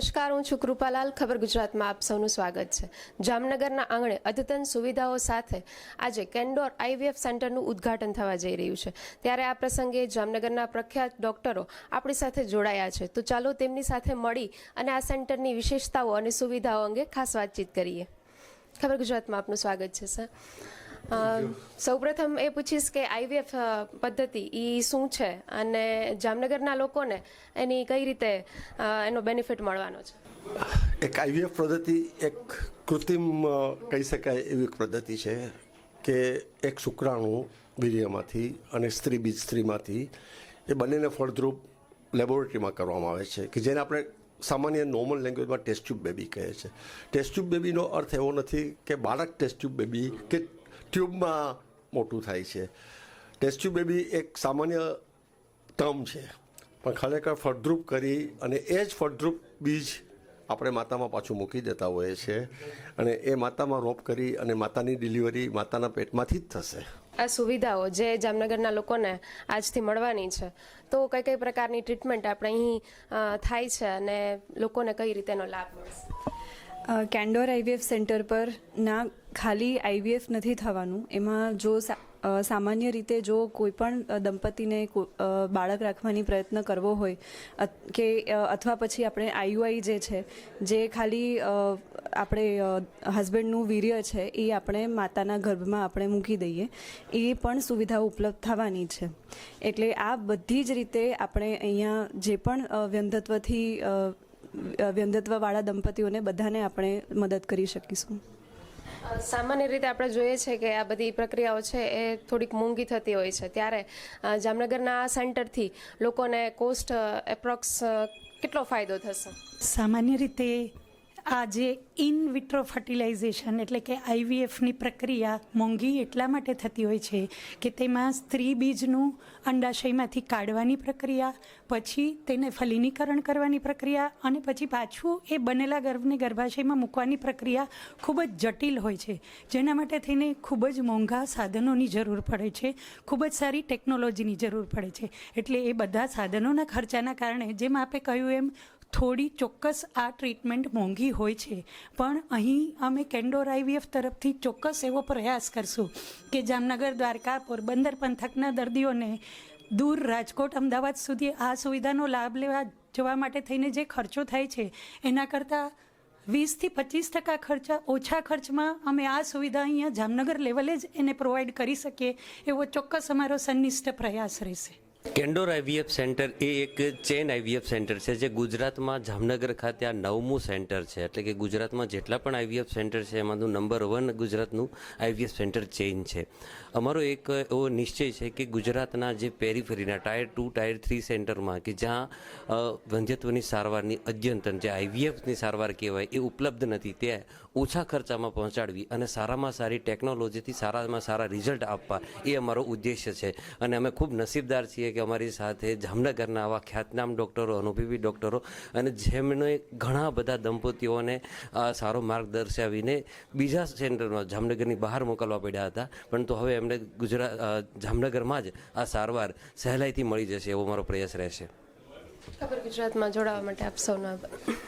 નમસ્કાર, હું છું કૃપાલાલ. ખબર ગુજરાતમાં આપ સૌનું સ્વાગત છે. જામનગરના આંગણે અદ્યતન સુવિધાઓ સાથે આજે કેન્ડોર આઈવીએફ સેન્ટરનું ઉદ્ઘાટન થવા જઈ રહ્યું છે. ત્યારે આ પ્રસંગે જામનગરના પ્રખ્યાત ડોક્ટરો આપણી સાથે જોડાયા છે. તો ચાલો તેમની સાથે મળી અને આ સેન્ટરની વિશેષતાઓ અને સુવિધાઓ અંગે ખાસ વાતચીત કરીએ. ખબર ગુજરાતમાં આપનું સ્વાગત છે, સર. સૌપ્રથમ એ પૂછીશ કે આઈવીએફ પદ્ધતિ એ શું છે અને જામનગરના લોકોને એની કઈ રીતે એનો બેનિફિટ મળવાનો છે? એક આઈવીએફ પદ્ધતિ એક કૃત્રિમ કહી શકાય એવી પદ્ધતિ છે કે એક શુક્રાણુ વીર્યમાંથી અને સ્ત્રી બીજ સ્ત્રીમાંથી એ બંનેને ફળદ્રુપ લેબોરેટરીમાં કરવામાં આવે છે, કે જેને આપણે સામાન્ય નોર્મલ લેંગ્વેજમાં ટેસ્ટ ટ્યુબ બેબી કહે છે. ટેસ્ટ ટ્યુબ બેબીનો અર્થ એવો નથી કે બાળક ટેસ્ટ ટ્યુબ બેબી કે ટ્યુબમાં મોટું થાય છે. ટેસ્ટ ટ્યુબ બેબી એક સામાન્ય ટર્મ છે. પણ ખરેખર ફળદ્રુપ કરી અને એ જ ફળદ્રુપ બીજ આપણે માતામાં પાછું મૂકી દેતા હોઈએ છીએ અને એ માતામાં રોપ કરી અને માતાની ડિલિવરી માતાના પેટમાંથી જ થશે. આ સુવિધાઓ જે જામનગરના લોકોને આજથી મળવાની છે, તો કઈ કઈ પ્રકારની ટ્રીટમેન્ટ આપણે અહીં થાય છે અને લોકોને કઈ રીતેનો લાભ મળશે? કેન્ડોર આઈવીએફ સેન્ટર પર ના ખાલી આઈવીએફ નથી થવાનું. એમાં જો સામાન્ય રીતે જો કોઈ પણ દંપતીને બાળક રાખવાની પ્રયત્ન કરવો હોય કે અથવા પછી આપણે આઈયુઆઈ જે છે, જે ખાલી આપણે હસબન્ડનું વીર્ય છે, એ આપણે માતાના ગર્ભમાં આપણે મૂકી દઈએ, એ પણ સુવિધા ઉપલબ્ધ થવાની છે. એટલે આ બધી જ રીતે આપણે અહીંયા જે પણ વ્યંધત્વથી વ્યંધત્વવાળા દંપતીઓને બધાને આપણે મદદ કરી શકીશું. સામાન્ય રીતે આપણે જોઈએ છે કે આ બધી પ્રક્રિયાઓ છે એ થોડીક મોંઘી થતી હોય છે. ત્યારે જામનગરના આ સેન્ટરથી લોકોને કોસ્ટ એપ્રોક્સ કેટલો ફાયદો થશે? સામાન્ય રીતે આ જે ઇન વિટ્રો ફર્ટિલાઇઝેશન એટલે કે આઈવીએફની પ્રક્રિયા મોંઘી એટલા માટે થતી હોય છે કે તેમાં સ્ત્રી બીજનું અંડાશયમાંથી કાઢવાની પ્રક્રિયા, પછી તેને ફલિનીકરણ કરવાની પ્રક્રિયા અને પછી પાછું એ બનેલા ગર્ભને ગર્ભાશયમાં મૂકવાની પ્રક્રિયા ખૂબ જ જટિલ હોય છે. જેના માટે થઈને ખૂબ જ મોંઘા સાધનોની જરૂર પડે છે. ખૂબ જ સારી ટેકનોલોજીની જરૂર પડે છે. એટલે એ બધા સાધનોના ખર્ચાના કારણે, જેમ આપે કહ્યું એમ થોડી ચોક્કસ આ ટ્રીટમેન્ટ મોંઘી હોય છે. પણ અહીં અમે કેન્ડોર આઈવીએફ તરફથી ચોક્કસ એવો પ્રયાસ કરશું કે જામનગર દ્વારકા પોરબંદર પંથકના દર્દીઓને દૂર રાજકોટ, અમદાવાદ સુધી આ સુવિધાનો લાભ લેવા જવા માટે થઈને જે ખર્ચો થાય છે, એના કરતાં વીસથી પચીસ ટકા ખર્ચા, ઓછા ખર્ચમાં અમે આ સુવિધા અહીંયા જામનગર લેવલે જ એને પ્રોવાઈડ કરી શકીએ એવો ચોક્કસ અમારો સન્નિષ્ઠ પ્રયાસ રહેશે. કેન્ડોર આઈવીએફ સેન્ટર એ એક ચેન આઈવીએફ સેન્ટર છે જે ગુજરાતમાં જામનગર ખાતે આ નવમું સેન્ટર છે. એટલે કે ગુજરાતમાં જેટલા પણ આઈવીએફ સેન્ટર છે એમાંનું નંબર વન ગુજરાતનું આઈવીએફ સેન્ટર ચેઇન છે. અમારો એક એવો નિશ્ચય છે કે ગુજરાતના જે પેરીફેરીના ટાયર ટુ, ટાયર થ્રી સેન્ટરમાં કે જ્યાં વંધ્યત્વની સારવારની અદ્યંતન જે આઈવીએફની સારવાર કહેવાય એ ઉપલબ્ધ નથી, તે ઓછા ખર્ચામાં પહોંચાડવી અને સારામાં સારી ટેકનોલોજીથી સારામાં સારા રિઝલ્ટ આપવા એ અમારો ઉદ્દેશ્ય છે. અને અમે ખૂબ નસીબદાર છીએ કે અમારી સાથે જામનગરના આવા ખ્યાતનામ ડૉક્ટરો, અનુભવી ડૉક્ટરો અને જેમણે ઘણા બધા દંપતીઓને સારો માર્ગ દર્શાવીને બીજા સેન્ટરમાં જામનગરની બહાર મોકલવા પડ્યા હતા. પરંતુ હવે એમને ગુજરાત જામનગરમાં જ આ સારવાર સહેલાઈથી મળી જશે એવો મારો પ્રયાસ રહેશે. ખબર ગુજરાતમાં જોડાવા માટે આપ સૌનો આભાર.